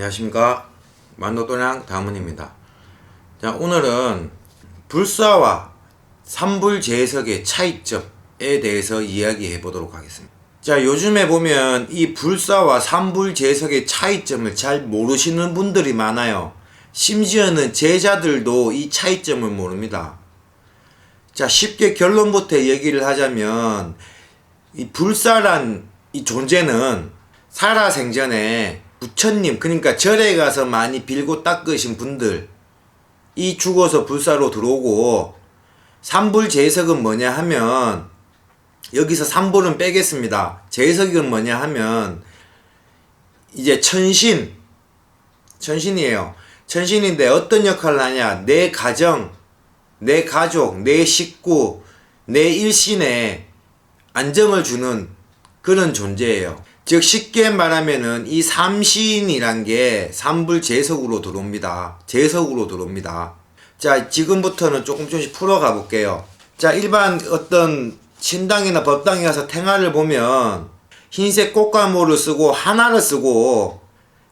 안녕하십니까? 만노도량 다문입니다. 자 오늘은 불사와 삼불재석의 차이점에 대해서 이야기해 보도록 하겠습니다. 자 요즘에 보면 이 불사와 삼불재석의 차이점을 잘 모르시는 분들이 많아요. 심지어는 제자들도 이 차이점을 모릅니다. 자 쉽게 결론부터 얘기를 하자면 이 불사란 이 존재는 살아생전에 부처님 그러니까 절에 가서 많이 빌고 닦으신 분들 이 죽어서 불사로 들어오고 삼불 재석은 뭐냐 하면 여기서 삼불은 빼겠습니다. 재석은 뭐냐 하면 이제 천신 천신이에요. 천신인데 어떤 역할을 하냐 내 가정 내 가족 내 식구 내 일신에 안정을 주는 그런 존재예요. 즉 쉽게 말하면은 이 삼시인이란 게 삼불재석으로 들어옵니다. 재석으로 들어옵니다. 자 지금부터는 조금 조금씩 풀어가 볼게요. 자 일반 어떤 신당이나 법당에 가서 탱화를 보면 흰색 꽃가모를 쓰고 하나를 쓰고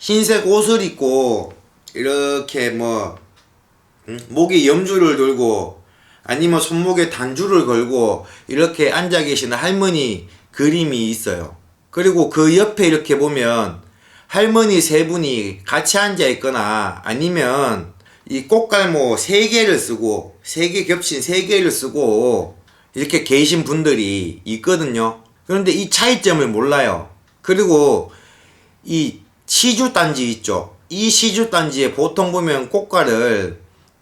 흰색 옷을 입고 이렇게 뭐 음? 목에 염주를 들고 아니면 손목에 단주를 걸고 이렇게 앉아 계시는 할머니 그림이 있어요. 그리고 그 옆에 이렇게 보면 할머니 세 분이 같이 앉아 있거나 아니면 이 꽃갈모 세 개를 쓰고 세 개 겹친 세 개를 쓰고 이렇게 계신 분들이 있거든요. 그런데 이 차이점을 몰라요. 그리고 이 시주 단지 있죠. 이 시주 단지에 보통 보면 꽃갈을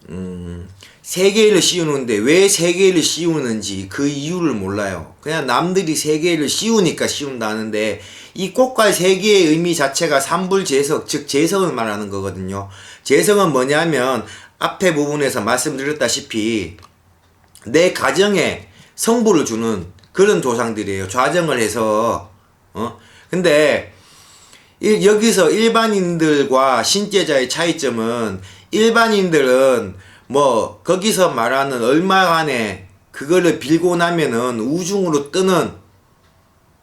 음, 세 개를 씌우는데 왜 세 개를 씌우는지 그 이유를 몰라요. 그냥 남들이 세 개를 씌우니까 씌운다는데 이 꽃갈 세 개의 의미 자체가 삼불 재석, 즉 재석을 말하는 거거든요. 재석은 뭐냐면 앞에 부분에서 말씀드렸다시피 내 가정에 성부를 주는 그런 조상들이에요. 좌정을 해서 어 근데 이- 여기서 일반인들과 신제자의 차이점은 일반인들은 뭐 거기서 말하는 얼마간에 그거를 빌고 나면은 우중으로 뜨는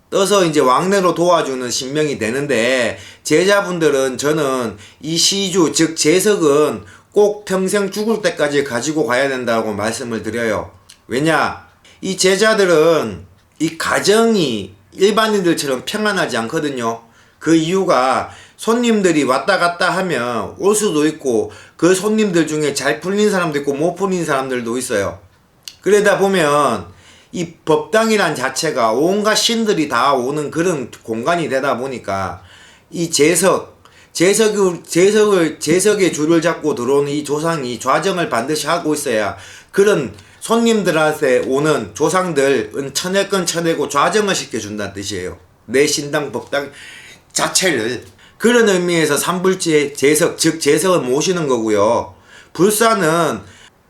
떠서 이제 왕래로 도와주는 신명이 되는데 제자분들은 저는 이 시주 즉 재석은 꼭 평생 죽을 때까지 가지고 가야 된다고 말씀을 드려요. 왜냐 이 제자들은 이 가정이 일반인들처럼 평안하지 않거든요. 그 이유가 손님들이 왔다 갔다 하면 올 수도 있고 그 손님들 중에 잘 풀린 사람도 있고 못 풀린 사람들도 있어요. 그러다 보면 이 법당이란 자체가 온갖 신들이 다 오는 그런 공간이 되다 보니까 이 재석 재석을 재석을 재석의 줄을 잡고 들어오는 이 조상이 좌정을 반드시 하고 있어야 그런 손님들한테 오는 조상들은 쳐낼건 쳐내고 좌정을 시켜준다는 뜻이에요. 내 신당 법당 자체를 그런 의미에서 삼불제 재석 즉 재석을 모시는 거고요. 불사는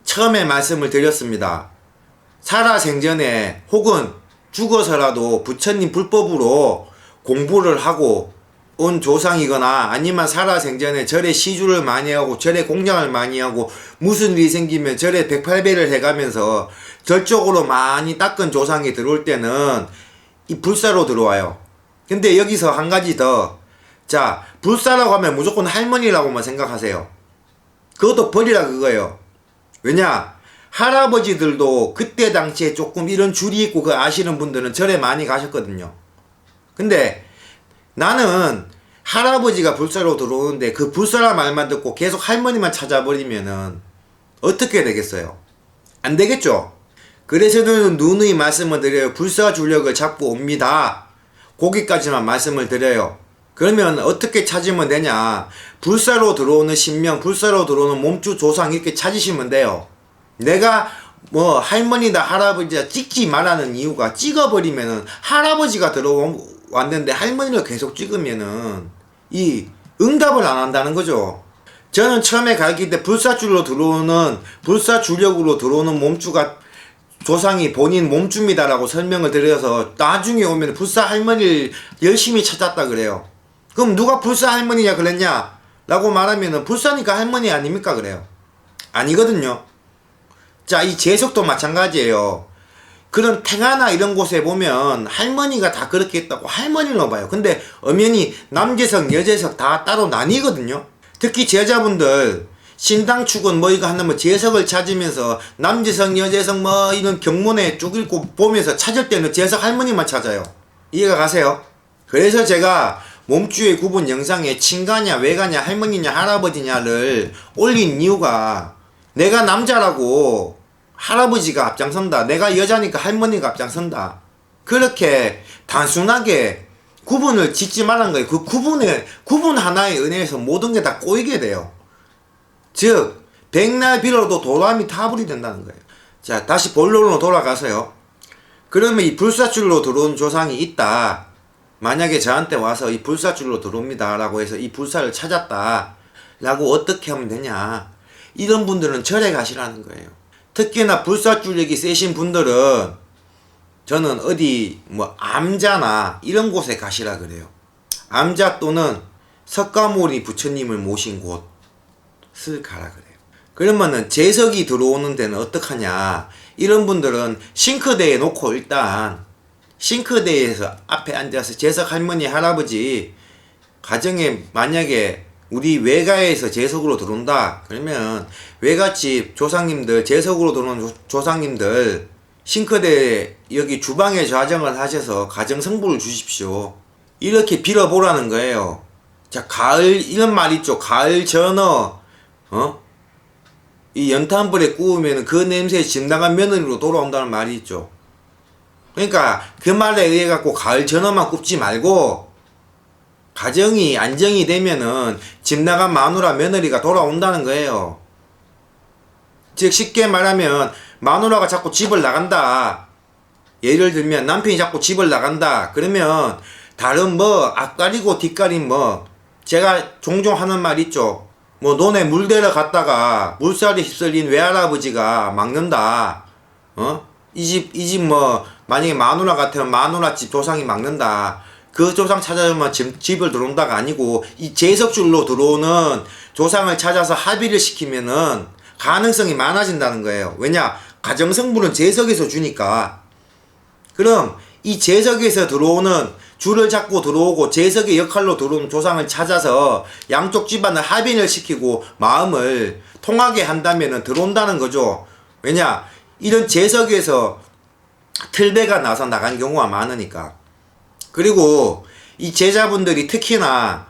처음에 말씀을 드렸습니다. 살아생전에 혹은 죽어서라도 부처님 불법으로 공부를 하고 온 조상이거나 아니면 살아생전에 절에 시주를 많이 하고 절에 공양을 많이 하고 무슨 일이 생기면 절에 108배를 해가면서 절 쪽으로 많이 닦은 조상이 들어올 때는 이 불사로 들어와요. 근데 여기서 한 가지 더. 자, 불사라고 하면 무조건 할머니라고만 생각하세요. 그것도 버리라 그거예요. 왜냐? 할아버지들도 그때 당시에 조금 이런 줄이 있고 그 아시는 분들은 절에 많이 가셨거든요. 근데 나는 할아버지가 불사로 들어오는데 그 불사라 말만 듣고 계속 할머니만 찾아버리면은 어떻게 되겠어요? 안 되겠죠? 그래서 저는 누누이 말씀을 드려요. 불사 줄력을 잡고 옵니다. 거기까지만 말씀을 드려요. 그러면 어떻게 찾으면 되냐? 불사로 들어오는 신명, 불사로 들어오는 몸주 조상 이렇게 찾으시면 돼요. 내가 뭐 할머니다 할아버지가 찍지 말라는 이유가 찍어버리면은 할아버지가 들어왔는데 할머니를 계속 찍으면은 이 응답을 안 한다는 거죠. 저는 처음에 가르칠 때 불사줄로 들어오는 불사 주력으로 들어오는 몸주가 조상이 본인 몸주입니다라고 설명을 드려서 나중에 오면 불사 할머니를 열심히 찾았다 그래요. 그럼 누가 불사 할머니냐 그랬냐? 라고 말하면은 불사니까 할머니 아닙니까 그래요. 아니거든요. 자, 이 재석도 마찬가지예요. 그런 탱하나 이런 곳에 보면 할머니가 다 그렇게 했다고 할머니로 봐요. 근데 엄연히 남재석, 여재석 다 따로 나뉘거든요. 특히 제자분들 신당 축은 뭐 이거 하는 뭐 재석을 찾으면서 남재석, 여재석 뭐 이런 경문에 쭉 읽고 보면서 찾을 때는 재석 할머니만 찾아요. 이해가 가세요? 그래서 제가 몸주의 구분 영상에 친가냐, 외가냐, 할머니냐, 할아버지냐를 올린 이유가 내가 남자라고 할아버지가 앞장선다. 내가 여자니까 할머니가 앞장선다. 그렇게 단순하게 구분을 짓지 말란 거예요. 그 구분에, 구분 하나에 은혜해서 모든 게 다 꼬이게 돼요. 즉, 백날 빌어도 도람이 타불이 된다는 거예요. 자, 다시 본론으로 돌아가서요. 그러면 이 불사줄로 들어온 조상이 있다. 만약에 저한테 와서 이 불사줄로 들어옵니다. 라고 해서 이 불사를 찾았다. 라고 어떻게 하면 되냐. 이런 분들은 절에 가시라는 거예요. 특히나 불사줄력이 세신 분들은 저는 어디 뭐 암자나 이런 곳에 가시라 그래요. 암자 또는 석가모니 부처님을 모신 곳을 가라 그래요. 그러면은 재석이 들어오는 데는 어떡하냐. 이런 분들은 싱크대에 놓고 일단 싱크대에서 앞에 앉아서 재석 할머니 할아버지 가정에 만약에 우리 외가에서 재석으로 들어온다 그러면 외갓집 조상님들 재석으로 들어온 조- 조상님들 싱크대 여기 주방에 좌정을 하셔서 가정 성부를 주십시오. 이렇게 빌어보라는 거예요. 자 가을 이런 말 있죠. 가을 전어 어? 이 연탄불에 구우면 그 냄새에 집 나간 며느리로 돌아온다는 말이 있죠 그러니까 그 말에 의해 갖고 가을 전어만 굽지 말고 가정이 안정이 되면은 집 나간 마누라 며느리가 돌아온다는 거예요. 즉 쉽게 말하면 마누라가 자꾸 집을 나간다. 예를 들면 남편이 자꾸 집을 나간다. 그러면 다른 뭐 앞가리고 뒷가린 뭐 제가 종종 하는 말 있죠. 뭐 논에 물 대러 갔다가 물살이 휩쓸린 외할아버지가 막는다. 어? 이 집 이 집 뭐 만약에 마누라 같으면 마누라 집 조상이 막는다. 그 조상 찾아오면 집, 집을 들어온다가 아니고 이 재석줄로 들어오는 조상을 찾아서 합의를 시키면은 가능성이 많아진다는 거예요. 왜냐? 가정성분은 재석에서 주니까. 그럼 이 재석에서 들어오는 줄을 잡고 들어오고 재석의 역할로 들어오는 조상을 찾아서 양쪽 집안을 합의를 시키고 마음을 통하게 한다면은 들어온다는 거죠. 왜냐? 이런 재석에서 틀배가 나서 나간 경우가 많으니까. 그리고 이 제자분들이 특히나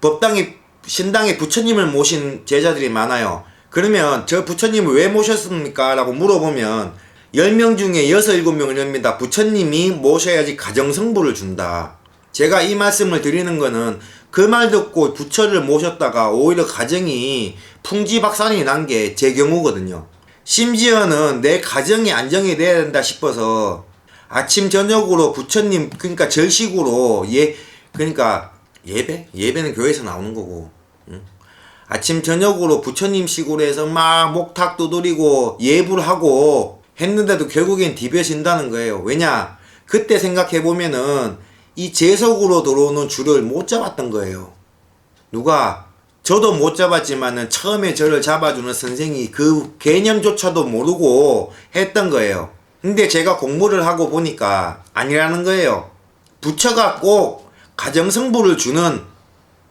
법당에 신당에 부처님을 모신 제자들이 많아요. 그러면 저 부처님을 왜 모셨습니까? 라고 물어보면 10명 중에 6, 7명을 합니다. 부처님이 모셔야지 가정성부를 준다. 제가 이 말씀을 드리는 거는 그 말 듣고 부처를 모셨다가 오히려 가정이 풍지박산이 난 게 제 경우거든요. 심지어는 내 가정이 안정이 돼야 된다 싶어서 아침 저녁으로 부처님 그러니까 절식으로 예 그러니까 예배? 예배는 교회에서 나오는 거고 응? 아침 저녁으로 부처님 식으로 해서 막 목탁 두드리고 예불 하고 했는데도 결국엔 디벼진다는 거예요. 왜냐? 그때 생각해 보면은 이 재석으로 들어오는 줄을 못 잡았던 거예요. 누가 저도 못 잡았지만은 처음에 저를 잡아주는 선생이 그 개념조차도 모르고 했던 거예요. 근데 제가 공부를 하고 보니까 아니라는 거예요. 부처가 꼭 가정성부를 주는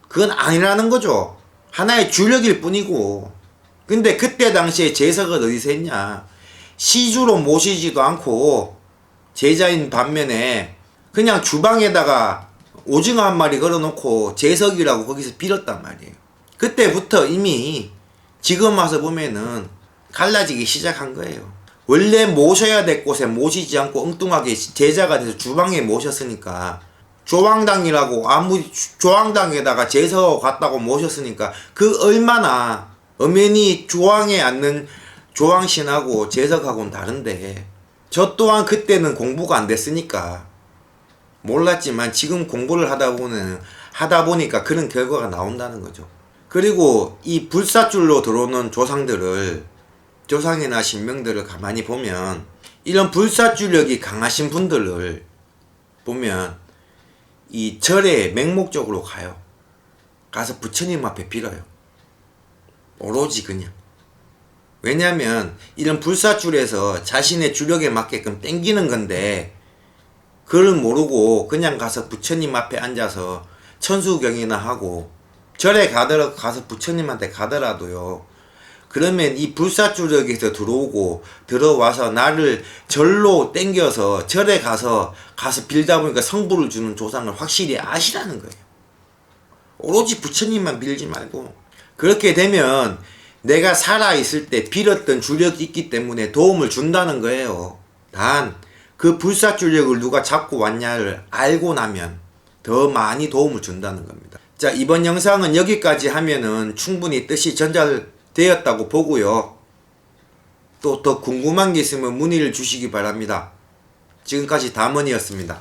그건 아니라는 거죠. 하나의 주력일 뿐이고. 근데 그때 당시에 재석은 어디서 했냐. 시주로 모시지도 않고 제자인 반면에 그냥 주방에다가 오징어 한 마리 걸어놓고 재석이라고 거기서 빌었단 말이에요. 그때부터 이미 지금 와서 보면은 갈라지기 시작한 거예요. 원래 모셔야 될 곳에 모시지 않고 엉뚱하게 제자가 돼서 주방에 모셨으니까 조왕당이라고 아무리 주- 조왕당에다가 제서 갔다고 모셨으니까 그 얼마나 엄연히 조왕에 앉는 조왕신하고 제석하고는 다른데 저 또한 그때는 공부가 안 됐으니까 몰랐지만 지금 공부를 하다 보는 하다 보니까 그런 결과가 나온다는 거죠. 그리고 이 불사줄로 들어오는 조상들을 조상이나 신명들을 가만히 보면 이런 불사줄력이 강하신 분들을 보면 이 절에 맹목적으로 가요. 가서 부처님 앞에 빌어요. 오로지 그냥. 왜냐하면 이런 불사줄에서 자신의 주력에 맞게끔 땡기는 건데 그걸 모르고 그냥 가서 부처님 앞에 앉아서 천수경이나 하고 절에 가더라 가서 부처님한테 가더라도요. 그러면 이 불사주력에서 들어오고 들어와서 나를 절로 땡겨서 절에 가서 가서 빌다 보니까 성부를 주는 조상을 확실히 아시라는 거예요. 오로지 부처님만 빌지 말고 그렇게 되면 내가 살아 있을 때 빌었던 주력이 있기 때문에 도움을 준다는 거예요. 단 그 불사 주력을 누가 잡고 왔냐를 알고 나면 더 많이 도움을 준다는 겁니다. 자, 이번 영상은 여기까지 하면은 충분히 뜻이 전달되었다고 보고요. 또 더 궁금한 게 있으면 문의를 주시기 바랍니다. 지금까지 담원이었습니다.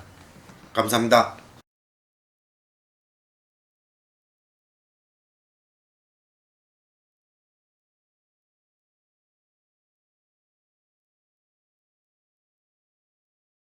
감사합니다.